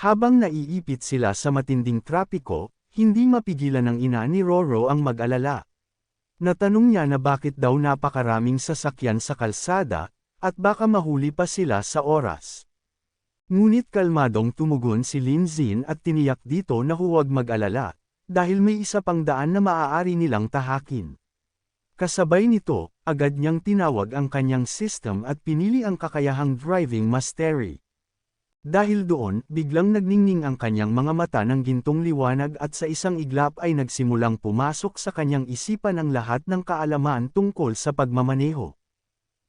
Habang naiipit sila sa matinding trapiko, hindi mapigilan ng ina ni Roro ang mag-alala. Natanong niya na bakit daw napakaraming sasakyan sa kalsada, at baka mahuli pa sila sa oras. Ngunit kalmadong tumugon si Lin Zin at tiniyak dito na huwag mag-alala, dahil may isa pang daan na maaari nilang tahakin. Kasabay nito, agad niyang tinawag ang kanyang system at pinili ang kakayahang driving mastery. Dahil doon, biglang nagningning ang kanyang mga mata ng gintong liwanag at sa isang iglap ay nagsimulang pumasok sa kanyang isipan ang lahat ng kaalaman tungkol sa pagmamaneho.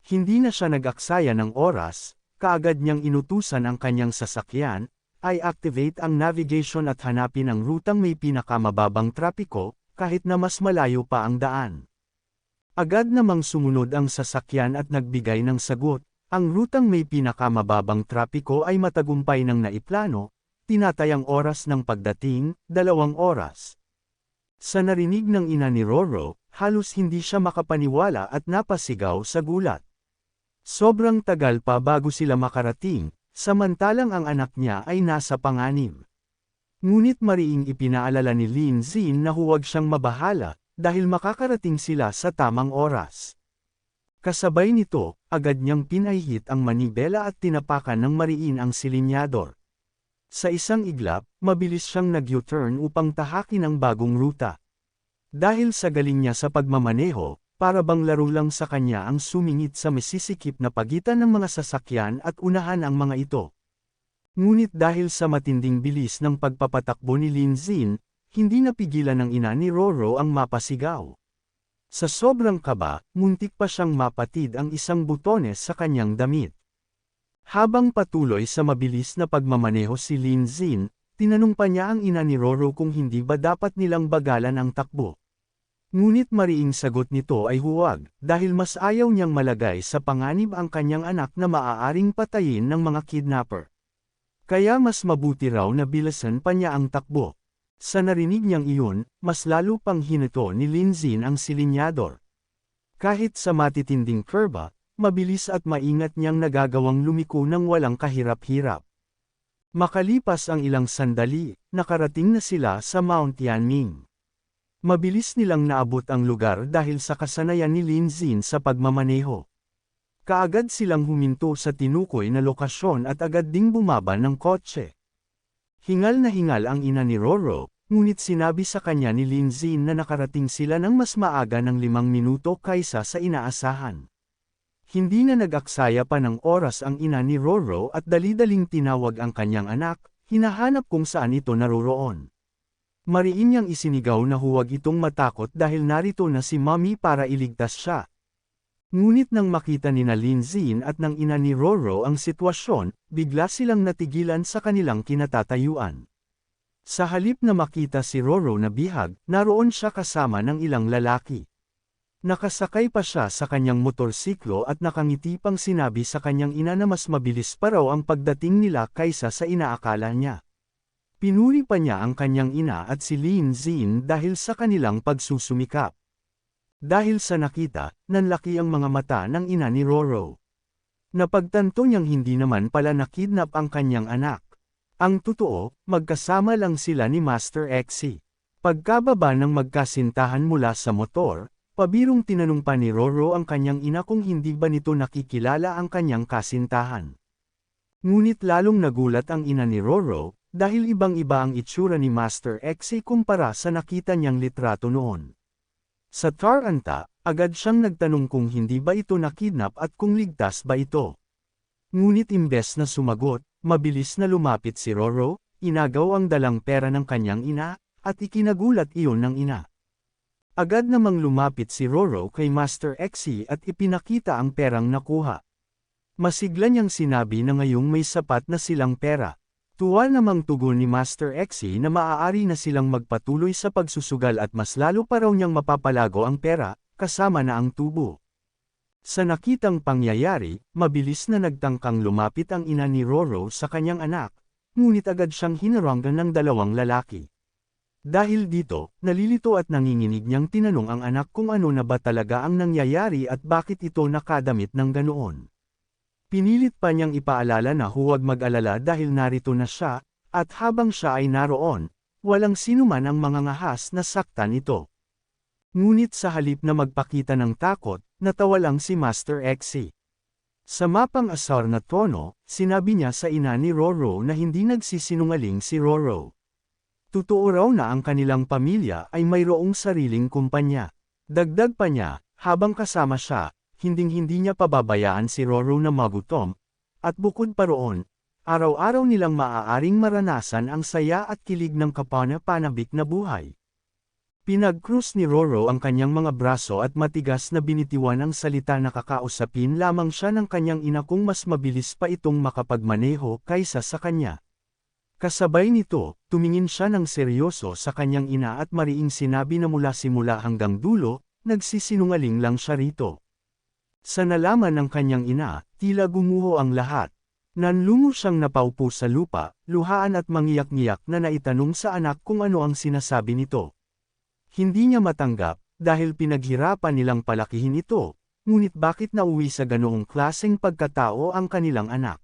Hindi na siya nag-aksaya ng oras, kaagad niyang inutusan ang kanyang sasakyan, ay activate ang navigation at hanapin ang rutang may pinakamababang trapiko, kahit na mas malayo pa ang daan. Agad namang sumunod ang sasakyan at nagbigay ng sagot, ang rutang may pinakamababang trapiko ay matagumpay ng naiplano, tinatayang oras ng pagdating, dalawang oras. Sa narinig ng ina ni Roro, halos hindi siya makapaniwala at napasigaw sa gulat. Sobrang tagal pa bago sila makarating, samantalang ang anak niya ay nasa panganib. Ngunit mariing ipinaalala ni Lin Zin na huwag siyang mabahala, dahil makakarating sila sa tamang oras. Kasabay nito, agad niyang pinahihit ang manibela at tinapakan ng mariin ang silinyador. Sa isang iglap, mabilis siyang nag-U-turn upang tahakin ang bagong ruta. Dahil sa galing niya sa pagmamaneho, para bang laro lang sa kanya ang sumingit sa masisikip na pagitan ng mga sasakyan at unahan ang mga ito. Ngunit dahil sa matinding bilis ng pagpapatakbo ni Lin Zin, hindi napigilan ng ina ni Roro ang mapasigaw. Sa sobrang kaba, muntik pa siyang mapatid ang isang butones sa kanyang damit. Habang patuloy sa mabilis na pagmamaneho si Lin Zin, tinanong pa niya ang ina ni Roro kung hindi ba dapat nilang bagalan ang takbo. Ngunit mariing sagot nito ay huwag, dahil mas ayaw niyang malagay sa panganib ang kanyang anak na maaaring patayin ng mga kidnapper. Kaya mas mabuti raw na bilasan pa niya ang takbo. Sa narinig niyang iyon, mas lalo pang hinito ni Linzin ang silinyador. Kahit sa matitinding kurba, mabilis at maingat niyang nagagawang lumiko ng walang kahirap-hirap. Makalipas ang ilang sandali, nakarating na sila sa Mount Yanming. Mabilis nilang naabot ang lugar dahil sa kasanayan ni Linzin sa pagmamaneho. Kaagad silang huminto sa tinukoy na lokasyon at agad ding bumaba ng kotse. Hingal na hingal ang ina ni Roro, ngunit sinabi sa kanya ni Linzin na nakarating sila ng mas maaga ng limang minuto kaysa sa inaasahan. Hindi na nag-aksaya pa ng oras ang ina ni Roro at dali-daling tinawag ang kanyang anak, hinahanap kung saan ito naroroon. Mariin niyang isinigaw na huwag itong matakot dahil narito na si Mommy para iligtas siya. Ngunit nang makita ni na Linzin at ng ina ni Roro ang sitwasyon, bigla silang natigilan sa kanilang kinatatayuan. Sa halip na makita si Roro na bihag, naroon siya kasama ng ilang lalaki. Nakasakay pa siya sa kanyang motorsiklo at nakangiti pang sinabi sa kanyang ina na mas mabilis pa raw ang pagdating nila kaysa sa inaakala niya. Pinuri pa niya ang kanyang ina at si Lin Zin dahil sa kanilang pagsusumikap. Dahil sa nakita, nanlaki ang mga mata ng ina ni Roro. Napagtanto niyang hindi naman pala nakidnap ang kanyang anak. Ang totoo, magkasama lang sila ni Master Xe. Pagkababa ng magkasintahan mula sa motor, pabirong tinanong pa ni Roro ang kanyang ina kung hindi ba nito nakikilala ang kanyang kasintahan. Ngunit lalong nagulat ang ina ni Roro, dahil ibang-iba ang itsura ni Master Xe kumpara sa nakita niyang litrato noon. Sa Taranta, agad siyang nagtanong kung hindi ba ito nakidnap at kung ligtas ba ito. Ngunit imbes na sumagot, mabilis na lumapit si Roro, inagaw ang dalang pera ng kanyang ina, at ikinagulat iyon ng ina. Agad namang lumapit si Roro kay Master Xe at ipinakita ang perang nakuha. Masigla niyang sinabi na ngayong may sapat na silang pera. Tuwa namang tugon ni Master Xe na maaari na silang magpatuloy sa pagsusugal at mas lalo pa raw niyang mapapalago ang pera, kasama na ang tubo. Sa nakitang pangyayari, mabilis na nagtangkang lumapit ang ina ni Roro sa kanyang anak, ngunit agad siyang hinaranggan ng dalawang lalaki. Dahil dito, nalilito at nanginginig niyang tinanong ang anak kung ano na ba talaga ang nangyayari at bakit ito nakadamit ng ganoon. Pinilit pa niyang ipaalala na huwag mag-alala dahil narito na siya, At habang siya ay naroon, walang sinuman ang mga ngahas na saktan ito. Ngunit sa halip na magpakita ng takot, natawa lang si Master Xe. Sa mapang asar na tono, sinabi niya sa ina ni Roro na hindi nagsisinungaling si Roro. Totoo raw na ang kanilang pamilya ay mayroong sariling kumpanya. Dagdag pa niya, habang kasama siya, hinding-hindi niya pababayaan si Roro na magutom, at bukod pa roon, araw-araw nilang maaaring maranasan ang saya at kilig ng kapana-panabik na buhay. Pinag-cruise ni Roro ang kanyang mga braso at matigas na binitiwan ang salita na kakausapin lamang siya ng kanyang ina kung mas mabilis pa itong makapagmaneho kaysa sa kanya. Kasabay nito, tumingin siya ng seryoso sa kanyang ina at mariing sinabi na mula simula hanggang dulo, nagsisinungaling lang siya rito. Sa nalaman ng kanyang ina, tila gumuho ang lahat. Nanlungo siyang napaupo sa lupa, luhaan at mangiyak-ngiyak na naitanong sa anak kung ano ang sinasabi nito. Hindi niya matanggap, dahil pinaghirapan nilang palakihin ito, ngunit bakit nauwi sa ganoong klaseng pagkatao ang kanilang anak?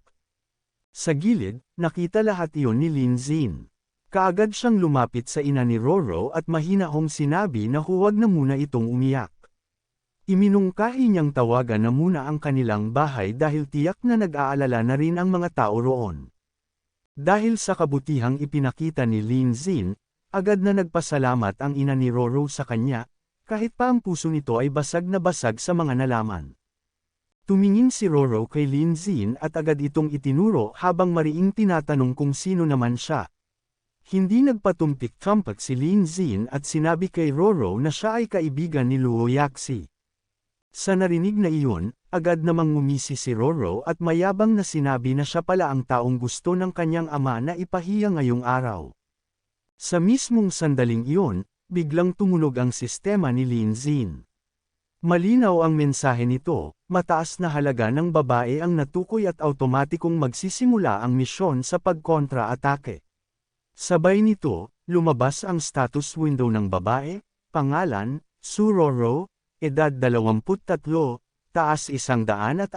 Sa gilid, nakita lahat iyon ni Lin Zin. Kaagad siyang lumapit sa ina ni Roro at mahinahong sinabi na huwag na muna itong umiyak. Iminungkahi niyang tawagan na muna ang kanilang bahay dahil tiyak na nag-aalala na rin ang mga tao roon. Dahil sa kabutihang ipinakita ni Lin Zin, Agad na nagpasalamat ang ina ni Roro sa kanya, kahit pa ang puso nito ay basag na basag sa mga nalaman. Tumingin si Roro kay Lin Zin at agad itong itinuro habang mariing tinatanong kung sino naman siya. Hindi nagpatumpik-tumpak si Lin Zin at sinabi kay Roro na siya ay kaibigan ni Luo Yaxi. Sa narinig na iyon, agad namang ngumisi si Roro at mayabang na sinabi na siya pala ang taong gusto ng kanyang ama na ipahiya ngayong araw. Sa mismong sandaling iyon, biglang tumunog ang sistema ni Lin Zin. Malinaw ang mensahe nito, mataas na halaga ng babae ang natukoy at automatikong magsisimula ang misyon sa pagkontra-atake. Sabay nito, lumabas ang status window ng babae, pangalan, Suroro, edad 23, taas 164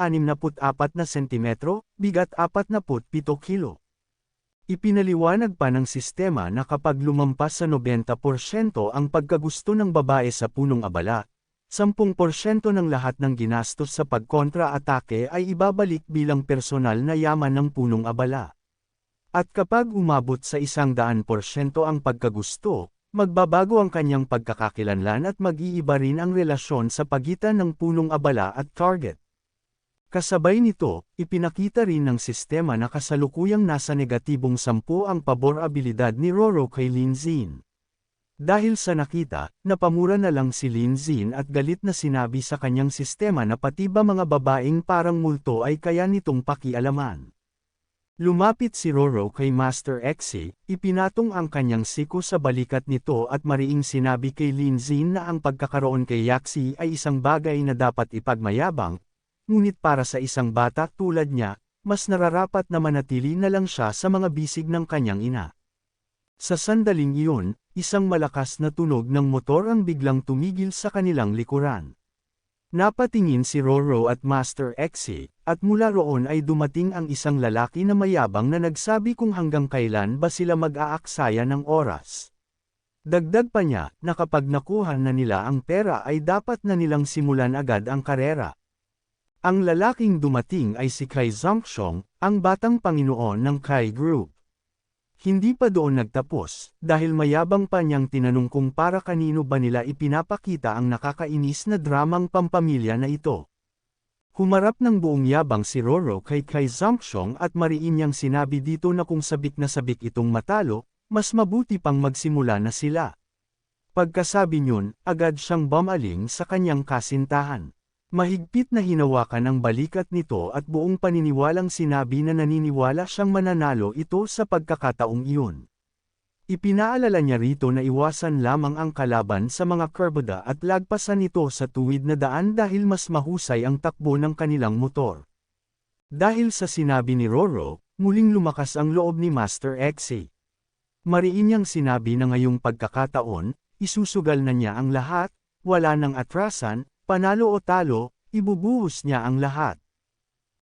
na sentimetro, bigat 47 kilo. Ipinaliwanag pa ng sistema na kapag lumampas sa 90% ang pagkagusto ng babae sa punong abala, 10% ng lahat ng ginastos sa pagkontra-atake ay ibabalik bilang personal na yaman ng punong abala. At kapag umabot sa 100% ang pagkagusto, magbabago ang kanyang pagkakakilanlan at mag-iiba rin ang relasyon sa pagitan ng punong abala at target. Kasabay nito, ipinakita rin ng sistema na kasalukuyang nasa negatibong 10 ang pabor-abilidad ni Roro kay Lin Zin. Dahil sa nakita, napamura na lang si Lin Zin at galit na sinabi sa kanyang sistema na pati ba mga babaeng parang multo ay kaya nitong pakialaman. Lumapit si Roro kay Master Xe, ipinatong ang kanyang siko sa balikat nito at mariing sinabi kay Lin Zin na ang pagkakaroon kay Yaxi ay isang bagay na dapat ipagmayabang, Ngunit para sa isang bata tulad niya, mas nararapat na manatili na lang siya sa mga bisig ng kanyang ina. Sa sandaling iyon, isang malakas na tunog ng motor ang biglang tumigil sa kanilang likuran. Napatingin si Roro at Master Xe, at mula roon ay dumating ang isang lalaki na mayabang na nagsabi kung hanggang kailan ba sila mag-aaksaya ng oras. Dagdag pa niya, na kapag nakuha na nila ang pera ay dapat na nilang simulan agad ang karera. Ang lalaking dumating ay si Kai Zongshong, ang batang panginoon ng Kai Group. Hindi pa doon nagtapos, dahil mayabang pa niyang tinanong kung para kanino ba nila ipinapakita ang nakakainis na dramang pampamilya na ito. Humarap ng buong yabang si Roro kay Kai Zongshong at mariin niyang sinabi dito na kung sabik na sabik itong matalo, mas mabuti pang magsimula na sila. Pagkasabi niyon, agad siyang bumaling sa kanyang kasintahan. Mahigpit na hinawakan ang balikat nito at buong paniniwalang sinabi na naniniwala siyang mananalo ito sa pagkakataong iyon. Ipinaalala niya rito na iwasan lamang ang kalaban sa mga kurbada at lagpasan ito sa tuwid na daan dahil mas mahusay ang takbo ng kanilang motor. Dahil sa sinabi ni Roro, muling lumakas ang loob ni Master Xe. Mariin niyang sinabi na ngayong pagkakataon, isusugal na niya ang lahat, wala nang atrasan, Panalo o talo, ibubuhos niya ang lahat.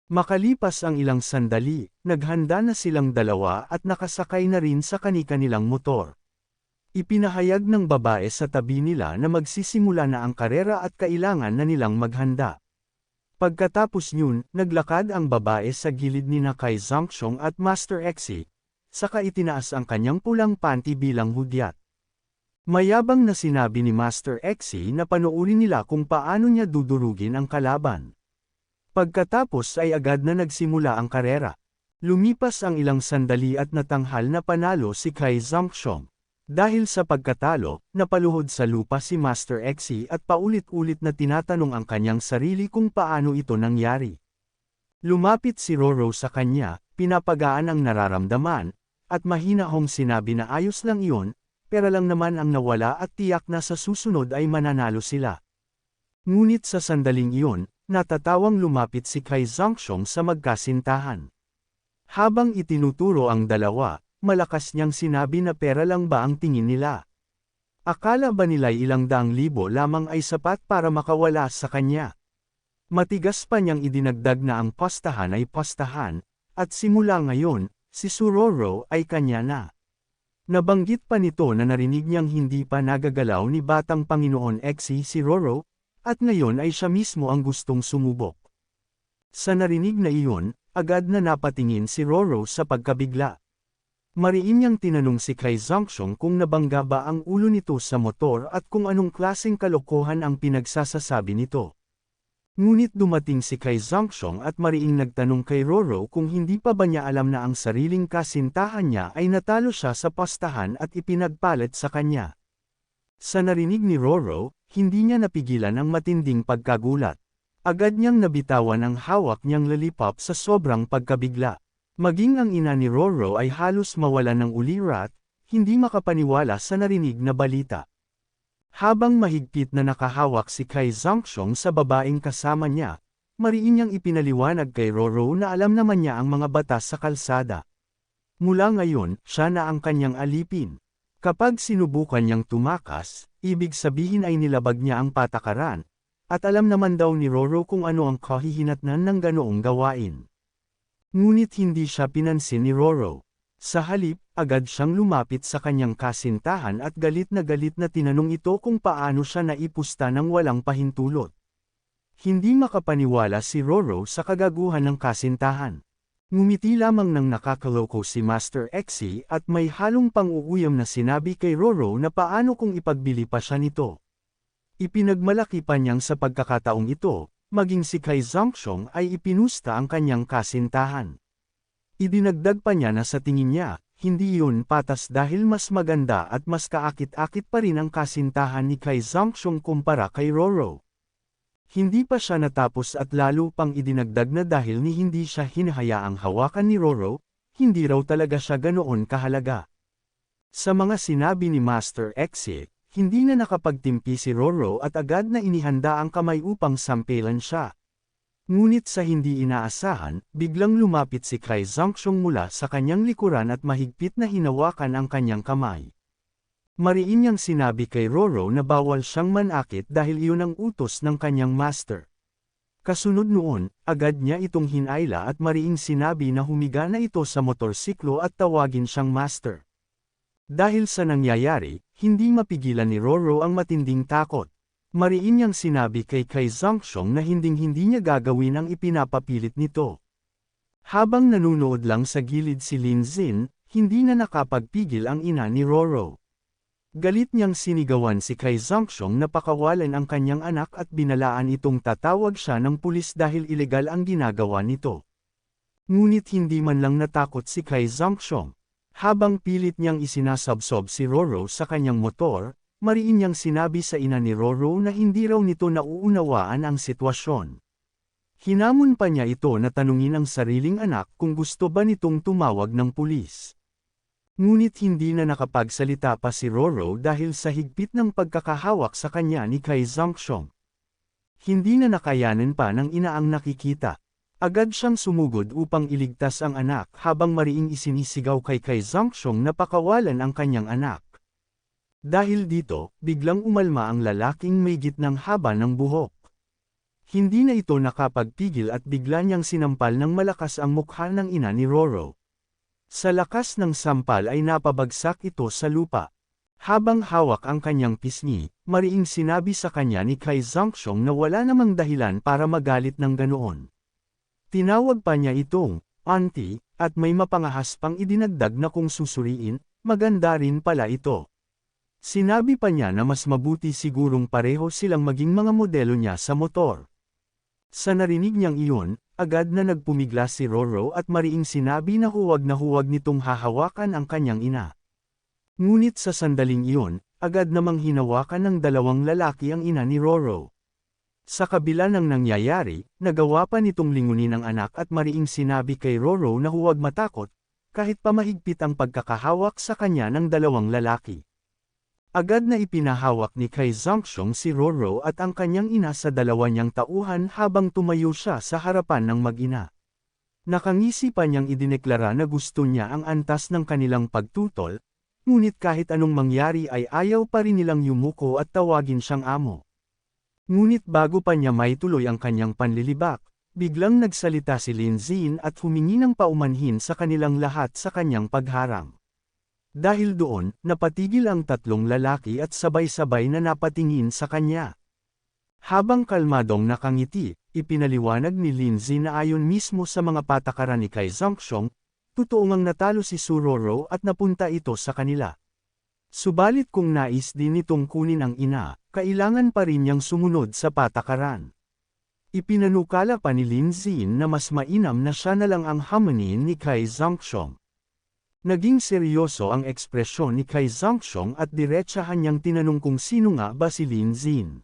Makalipas ang ilang sandali, naghanda na silang dalawa at nakasakay na rin sa kani-kanilang motor. Ipinahayag ng babae sa tabi nila na magsisimula na ang karera at kailangan na nilang maghanda. Pagkatapos yun, naglakad ang babae sa gilid ni Nakay Zongchong at Master Xe, saka itinaas ang kanyang pulang panty bilang hudyat. Mayabang na sinabi ni Master Xe na panoorin nila kung paano niya dudurugin ang kalaban. Pagkatapos ay agad na nagsimula ang karera. Lumipas ang ilang sandali at natanghal na panalo si Kai Zongchong. Dahil sa pagkatalo, napaluhod sa lupa si Master Xe at paulit-ulit na tinatanong ang kanyang sarili kung paano ito nangyari. Lumapit si Roro sa kanya, pinapagaan ang nararamdaman, at mahinahong sinabi na ayos lang iyon, pera lang naman ang nawala at tiyak na sa susunod ay mananalo sila. Ngunit sa sandaling iyon, natatawang lumapit si Kai Zongchong sa magkasintahan. Habang itinuturo ang dalawa, malakas niyang sinabi na pera lang ba ang tingin nila. Akala ba nila'y ilang daang libo lamang ay sapat para makawala sa kanya? Matigas pa niyang idinagdag na ang postahan ay postahan, at simula ngayon, si Suroro ay kanya na. Nabanggit pa nito na narinig niyang hindi pa nagagalaw ni Batang Panginoon Xe si Roro, at ngayon ay siya mismo ang gustong sumubok. Sa narinig na iyon, agad na napatingin si Roro sa pagkabigla. Mariin niyang tinanong si Kai Zongchong kung nabangga ba ang ulo nito sa motor at kung anong klaseng kalokohan ang pinagsasasabi nito. Ngunit dumating si Kai Zongchong at mariing nagtanong kay Roro kung hindi pa ba niya alam na ang sariling kasintahan niya ay natalo siya sa pastahan at ipinagpalit sa kanya. Sa narinig ni Roro, hindi niya napigilan ang matinding pagkagulat. Agad niyang nabitawan ang hawak niyang lollipop sa sobrang pagkabigla. Maging ang ina ni Roro ay halos mawala ng ulirat, hindi makapaniwala sa narinig na balita. Habang mahigpit na nakahawak si Kai Zongchong sa babaeng kasama niya, mariin niyang ipinaliwanag kay Roro na alam naman niya ang mga batas sa kalsada. Mula ngayon, siya na ang kanyang alipin. Kapag sinubukan niyang tumakas, ibig sabihin ay nilabag niya ang patakaran, at alam naman daw ni Roro kung ano ang kahihinatnan ng ganoong gawain. Ngunit hindi siya pinansin ni Roro. Sa halip, agad siyang lumapit sa kanyang kasintahan at galit na galit na tinanong ito kung paano siya naipusta ng walang pahintulot. Hindi makapaniwala si Roro sa kagaguhan ng kasintahan. Ngumiti lamang ng nakakaloko si Master Xe at may halong pang-uuyam na sinabi kay Roro na paano kung ipagbili pa siya nito. Ipinagmalaki pa niyang sa pagkakataong ito, maging si Kai Zongchong ay ipinusta ang kanyang kasintahan. Idinagdag pa niya na sa tingin niya, hindi yun patas dahil mas maganda at mas kaakit-akit pa rin ang kasintahan ni Kai Zongchong kumpara kay Roro. Hindi pa siya natapos at lalo pang idinagdag na dahil ni hindi siya hinahayaang hawakan ni Roro, hindi raw talaga siya ganoon kahalaga. Sa mga sinabi ni Master Xe, hindi na nakapagtimpi si Roro at agad na inihanda ang kamay upang sampelan siya. Ngunit sa hindi inaasahan, biglang lumapit si Kai Zongchong mula sa kanyang likuran at mahigpit na hinawakan ang kanyang kamay. Mariin niyang sinabi kay Roro na bawal siyang manakit dahil iyon ang utos ng kanyang master. Kasunod noon, agad niya itong hinayla at mariing sinabi na humiga na ito sa motorsiklo at tawagin siyang master. Dahil sa nangyayari, hindi mapigilan ni Roro ang matinding takot. Mariin niyang sinabi kay Kai Zongchong na hinding-hindi niya gagawin ang ipinapapilit nito. Habang nanunood lang sa gilid si Lin Zin, hindi na nakapagpigil ang ina ni Roro. Galit niyang sinigawan si Kai Zongchong na pakawalan ang kanyang anak at binalaan itong tatawag siya ng pulis dahil ilegal ang ginagawa nito. Ngunit hindi man lang natakot si Kai Zongchong. Habang pilit niyang isinasabsob si Roro sa kanyang motor, mariin niyang sinabi sa ina ni Roro na hindi raw nito nauunawaan ang sitwasyon. Hinamon pa niya ito na tanungin ang sariling anak kung gusto ba nitong tumawag ng pulis. Ngunit hindi na nakapagsalita pa si Roro dahil sa higpit ng pagkakahawak sa kanya ni Kai Zongchong. Hindi na nakayanan pa ng ina ang nakikita. Agad siyang sumugod upang iligtas ang anak habang mariing isinisigaw kay Kai Zongchong na pakawalan ang kanyang anak. Dahil dito, biglang umalma ang lalaking may gitnang haba ng buhok. Hindi na ito nakapagpigil at bigla niyang sinampal ng malakas ang mukha ng ina ni Roro. Sa lakas ng sampal ay napabagsak ito sa lupa. Habang hawak ang kanyang pisngi, mariing sinabi sa kanya ni Kai Zongxiong na wala namang dahilan para magalit ng ganoon. Tinawag pa niya itong, auntie, at may mapangahas pang idinagdag na kung susuriin, maganda rin pala ito. Sinabi pa niya na mas mabuti sigurong pareho silang maging mga modelo niya sa motor. Sa narinig niyang iyon, agad na nagpumigla si Roro at mariing sinabi na huwag na huwag nitong hahawakan ang kanyang ina. Ngunit sa sandaling iyon, agad namang hinawakan ng dalawang lalaki ang ina ni Roro. Sa kabila ng nangyayari, nagawa pa nitong lingunin ang anak at mariing sinabi kay Roro na huwag matakot, kahit pa mahigpit ang pagkakahawak sa kanya ng dalawang lalaki. Agad na ipinahawak ni Kai Zongxiong si Roro at ang kanyang ina sa dalawa niyang tauhan habang tumayo siya sa harapan ng mag-ina. Nakangisi pa niyang idineklara na gusto niya ang antas ng kanilang pagtutol, ngunit kahit anong mangyari ay ayaw pa rin nilang yumuko at tawagin siyang amo. Ngunit bago pa niya maituloy ang kanyang panlilibak, biglang nagsalita si Lin Zin at humingi ng paumanhin sa kanilang lahat sa kanyang pagharang. Dahil doon, napatigil ang tatlong lalaki at sabay-sabay na napatingin sa kanya. Habang kalmadong nakangiti, ipinaliwanag ni Lindsay na ayon mismo sa mga patakaran ni Kai Zongxiong, totoo ngang natalo si Suroro at napunta ito sa kanila. Subalit kung nais din nitong kunin ang ina, kailangan pa rin niyang sumunod sa patakaran. Ipinanukala pa ni Lin Zin na mas mainam na siya na lang ang hamanin ni Kai Zongxiong. Naging seryoso ang ekspresyon ni Kai Zongxiong at diretsahan niyang tinanong kung sino nga ba si Lin Zin.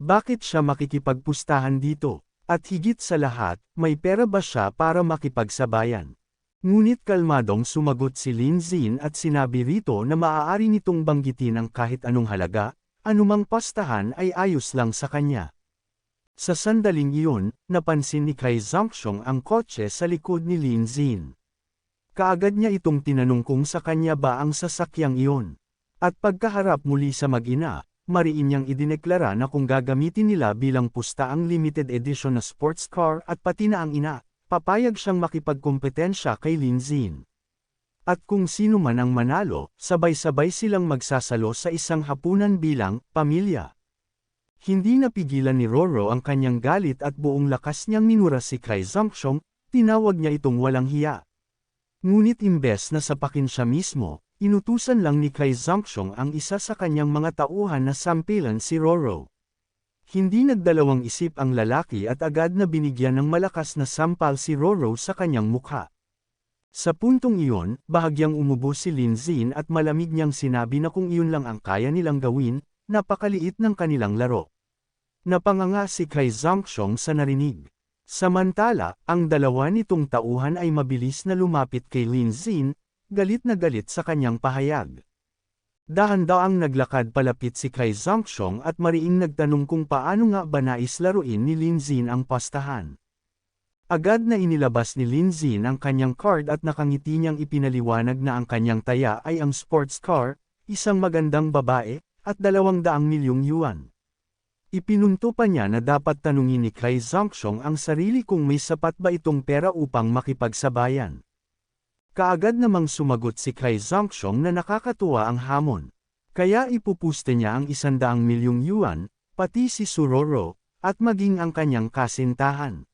Bakit siya makikipagpustahan dito? At higit sa lahat, may pera ba siya para makipagsabayan? Ngunit kalmadong sumagot si Lin Zin at sinabi rito na maaari nitong banggitin ang kahit anong halaga, anumang pastahan ay ayos lang sa kanya. Sa sandaling iyon, napansin ni Kai Zongxiong ang kotse sa likod ni Lin Zin. Kaagad niya itong tinanong kung sa kanya ba ang sasakyang iyon. At pagkaharap muli sa mag-ina, mariin niyang idineklara na kung gagamitin nila bilang pusta ang limited edition na sports car at pati na ang ina, papayag siyang makipagkompetensya kay Lin Zin. At kung sino man ang manalo, sabay-sabay silang magsasalo sa isang hapunan bilang pamilya. Hindi napigilan ni Roro ang kanyang galit at buong lakas niyang minura si Kai Zongxiong, tinawag niya itong walang hiya. Ngunit imbes na sapakin siya mismo, inutusan lang ni Kai Zongxiong ang isa sa kanyang mga tauhan na sampilan si Roro. Hindi nagdalawang isip ang lalaki at agad na binigyan ng malakas na sampal si Roro sa kanyang mukha. Sa puntong iyon, bahagyang umubo si Lin Zin at malamig niyang sinabi na kung iyon lang ang kaya nilang gawin, napakaliit ng kanilang laro. Napanganga si Kai Zongxiong sa narinig. Samantala, ang dalawa nitong tauhan ay mabilis na lumapit kay Lin Zin, galit na galit sa kanyang pahayag. Dahan-daang naglakad palapit si Kai Zongxiong at mariing nagtanong kung paano nga ba nais laruin ni Lin Zin ang pastahan. Agad na inilabas ni Lin Zin ang kanyang card at nakangiti niyang ipinaliwanag na ang kanyang taya ay ang sports car, isang magandang babae, at dalawang daang milyong yuan. Ipinunto niya na dapat tanungin ni Kai Zongxiong ang sarili kung may sapat ba itong pera upang makipagsabayan. Kaagad namang sumagot si Kai Zongxiong na nakakatuwa ang hamon. Kaya ipupuste niya ang isandaang milyong yuan, pati si Suroro, at maging ang kanyang kasintahan.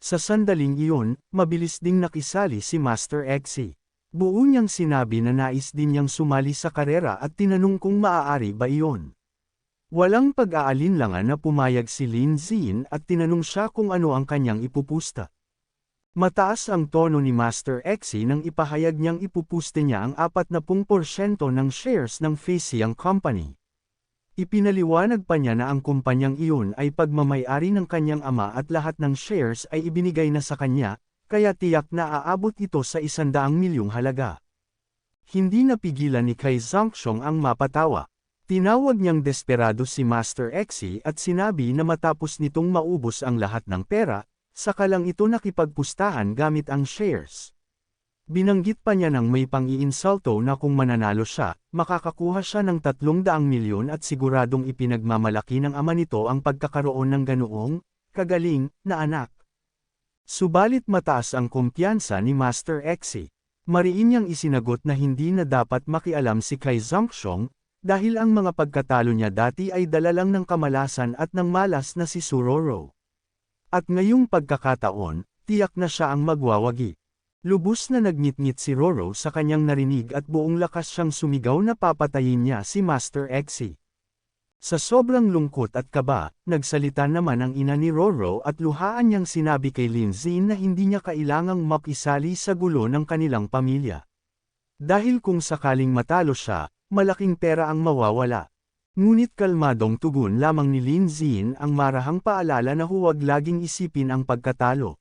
Sa sandaling iyon, mabilis ding nakisali si Master Exi. Buo niyang sinabi na nais din niyang sumali sa karera at tinanong kung maaari ba iyon. Walang pag-aalinlangan na pumayag si Lin Zin at tinanong siya kung ano ang kanyang ipupusta. Mataas ang tono ni Master Exi nang ipahayag niyang ipupuste niya ang 40% ng shares ng Faceyang Company. Ipinaliwanag pa niya na ang kumpanyang iyon ay pagmamayari ng kanyang ama at lahat ng shares ay ibinigay na sa kanya, kaya tiyak na aabot ito sa isandaang milyong halaga. Hindi napigilan ni Kai Zongxiong ang mapatawa. Tinawag niyang desperado si Master Exi at sinabi na matapos nitong maubos ang lahat ng pera, saka lang ito nakipagpustahan gamit ang shares. Binanggit pa niya ng may pang-iinsulto na kung mananalo siya, makakakuha siya ng 300 milyon at siguradong ipinagmamalaki ng ama nito ang pagkakaroon ng ganoong, kagaling, na anak. Subalit mataas ang kumpiyansa ni Master Xe. Mariin niyang isinagot na hindi na dapat makialam si Kai Zongxiong, dahil ang mga pagkatalo niya dati ay dala lang ng kamalasan at ng malas na si Suroro. At ngayong pagkakataon, tiyak na siya ang magwawagi. Lubos na nagngit-ngit si Roro sa kanyang narinig at buong lakas siyang sumigaw na papatayin niya si Master Xe. Sa sobrang lungkot at kaba, nagsalita naman ang ina ni Roro at luhaan niyang sinabi kay Linzin na hindi niya kailangang makisali sa gulo ng kanilang pamilya. Dahil kung sakaling matalo siya, malaking pera ang mawawala. Ngunit kalmadong tugon lamang ni Linzin ang marahang paalala na huwag laging isipin ang pagkatalo.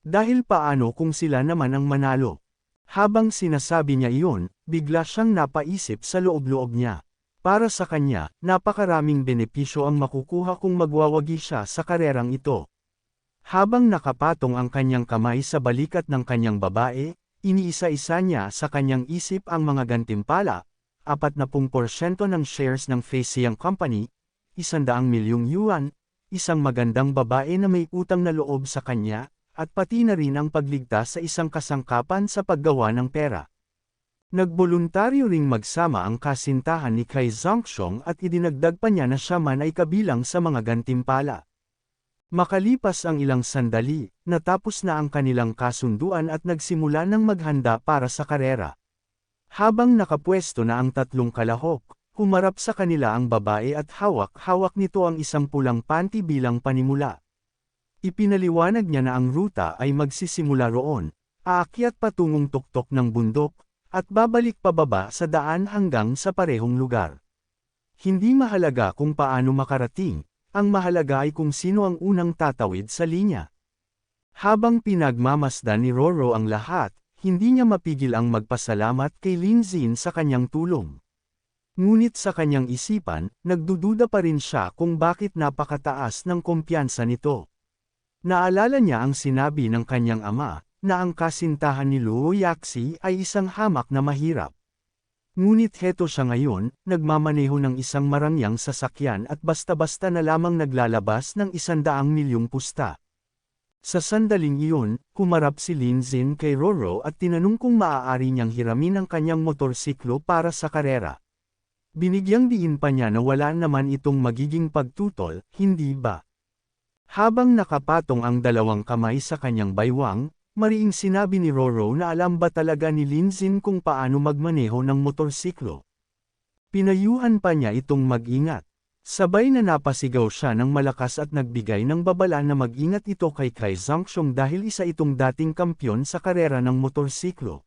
Dahil paano kung sila naman ang manalo? Habang sinasabi niya iyon, bigla siyang napaisip sa loob-loob niya. Para sa kanya, napakaraming benepisyo ang makukuha kung magwawagi siya sa karerang ito. Habang nakapatong ang kanyang kamay sa balikat ng kanyang babae, iniisa-isa niya sa kanyang isip ang mga gantimpala, 40% ng shares ng Faceyang Company, 100 milyong yuan, isang magandang babae na may utang na loob sa kanya, at pati na rin ang pagligtas sa isang kasangkapan sa paggawa ng pera. Nagboluntaryo ring magsama ang kasintahan ni Kai Zongxiong at idinagdag pa niya na siya man ay kabilang sa mga gantimpala. Makalipas ang ilang sandali, natapos na ang kanilang kasunduan at nagsimula ng maghanda para sa karera. Habang nakapwesto na ang tatlong kalahok, humarap sa kanila ang babae at hawak-hawak nito ang isang pulang panty bilang panimula. Ipinaliwanag niya na ang ruta ay magsisimula roon, aakyat patungong tuktok ng bundok, at babalik pababa sa daan hanggang sa parehong lugar. Hindi mahalaga kung paano makarating, ang mahalaga ay kung sino ang unang tatawid sa linya. Habang pinagmamasdan ni Roro ang lahat, hindi niya mapigil ang magpasalamat kay Linzin sa kanyang tulong. Ngunit sa kanyang isipan, nagdududa pa rin siya kung bakit napakataas ng kumpiyansa nito. Naalala niya ang sinabi ng kanyang ama, na ang kasintahan ni Luo Yaxi ay isang hamak na mahirap. Ngunit heto siya ngayon, nagmamaneho ng isang marangyang sasakyan at basta-basta na lamang naglalabas ng isandaang milyong pusta. Sa sandaling iyon, kumarap si Lin Zin kay Roro at tinanong kung maaari niyang hiramin ang kanyang motorsiklo para sa karera. Binigyang diin pa niya na wala naman itong magiging pagtutol, hindi ba? Habang nakapatong ang dalawang kamay sa kanyang baywang, Mariing sinabi ni Roro na alam ba talaga ni Linzin kung paano magmaneho ng motorsiklo. Pinayuhan pa niya itong mag-ingat. Sabay na napasigaw siya ng malakas at nagbigay ng babala na mag-ingat ito kay Kai Zongxiong dahil isa itong dating kampyon sa karera ng motorsiklo.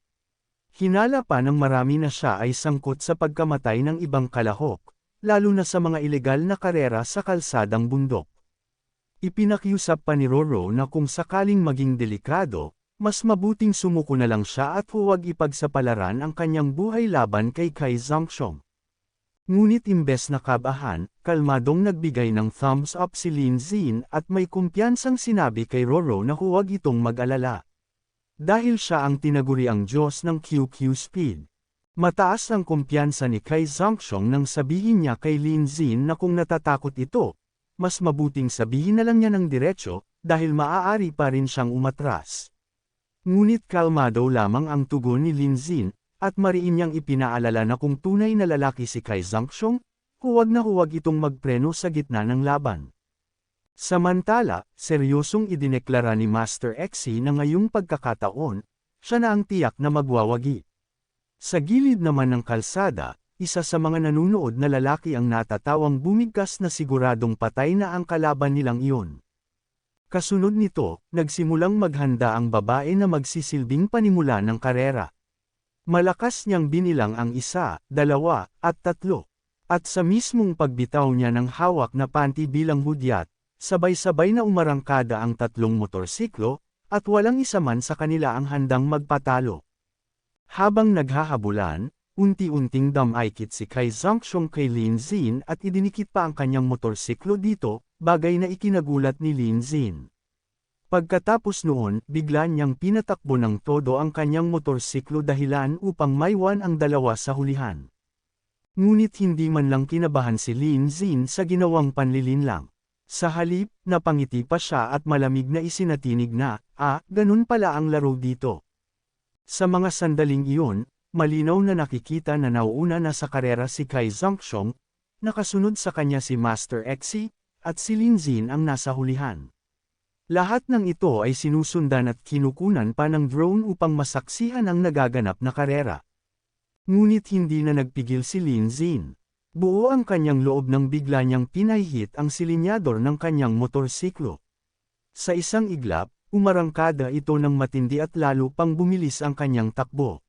Hinala pa ng marami na siya ay sangkot sa pagkamatay ng ibang kalahok, lalo na sa mga ilegal na karera sa kalsadang bundok. Ipinakiusap pa ni Roro na kung sakaling maging delikado, mas mabuting sumuko na lang siya at huwag ipagsapalaran ang kanyang buhay laban kay Kai Zongxiong. Ngunit imbes na kabahan, kalmadong nagbigay ng thumbs up si Lin Zin at may kumpiyansang sinabi kay Roro na huwag itong mag-alala. Dahil siya ang tinaguri ang Diyos ng QQ Speed. Mataas ang kumpiyansa ni Kai Zongxiong nang sabihin niya kay Lin Zin na kung natatakot ito, mas mabuting sabihin na lang niya ng diretsyo, dahil maaari pa rin siyang umatras. Ngunit kalmado lamang ang tugon ni Linzin, at mariin niyang ipinaalala na kung tunay na lalaki si Kai Zhangxiong, huwag na huwag itong magpreno sa gitna ng laban. Samantala, seryosong idineklara ni Master Xe na ngayong pagkakataon, siya na ang tiyak na magwawagi. Sa gilid naman ng kalsada, isa sa mga nanunood na lalaki ang natatawang bumigkas na siguradong patay na ang kalaban nilang iyon. Kasunod nito, nagsimulang maghanda ang babae na magsisilbing panimula ng karera. Malakas niyang binilang ang isa, dalawa, at tatlo. At sa mismong pagbitaw niya ng hawak na panty bilang hudyat, sabay-sabay na umarangkada ang tatlong motorsiklo, at walang isa man sa kanila ang handang magpatalo. Habang naghahabulan, unti-unting damaykit si Kai Zongxiong kay Lin Zin at idinikit pa ang kanyang motorsiklo dito, bagay na ikinagulat ni Lin Zin. Pagkatapos noon, bigla niyang pinatakbo ng todo ang kanyang motorsiklo dahilan upang maiwan ang dalawa sa hulihan. Ngunit hindi man lang kinabahan si Lin Zin sa ginawang panlilinlang. Sa halip, napangiti pa siya at malamig na isinatinig na, ah, ganun pala ang laro dito. Sa mga sandaling iyon, malinaw na nakikita na nauuna na sa karera si Kai Zongxiong, nakasunod sa kanya si Master Xi, at si Lin Zin ang nasa hulihan. Lahat ng ito ay sinusundan at kinukunan pa ng drone upang masaksihan ang nagaganap na karera. Ngunit hindi na nagpigil si Lin Zin. Buo ang kanyang loob nang bigla niyang pinahihit ang silinyador ng kanyang motorsiklo. Sa isang iglap, umarangkada ito ng matindi at lalo pang bumilis ang kanyang takbo.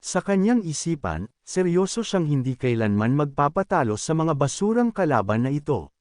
Sa kanyang isipan, seryoso siyang hindi kailanman magpapatalo sa mga basurang kalaban na ito.